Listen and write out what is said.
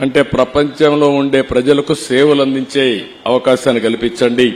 అంటే ప్రపంచంలో ఉండే ప్రజలకు సేవలు అందించే అవకాశాన్ని కల్పించండి.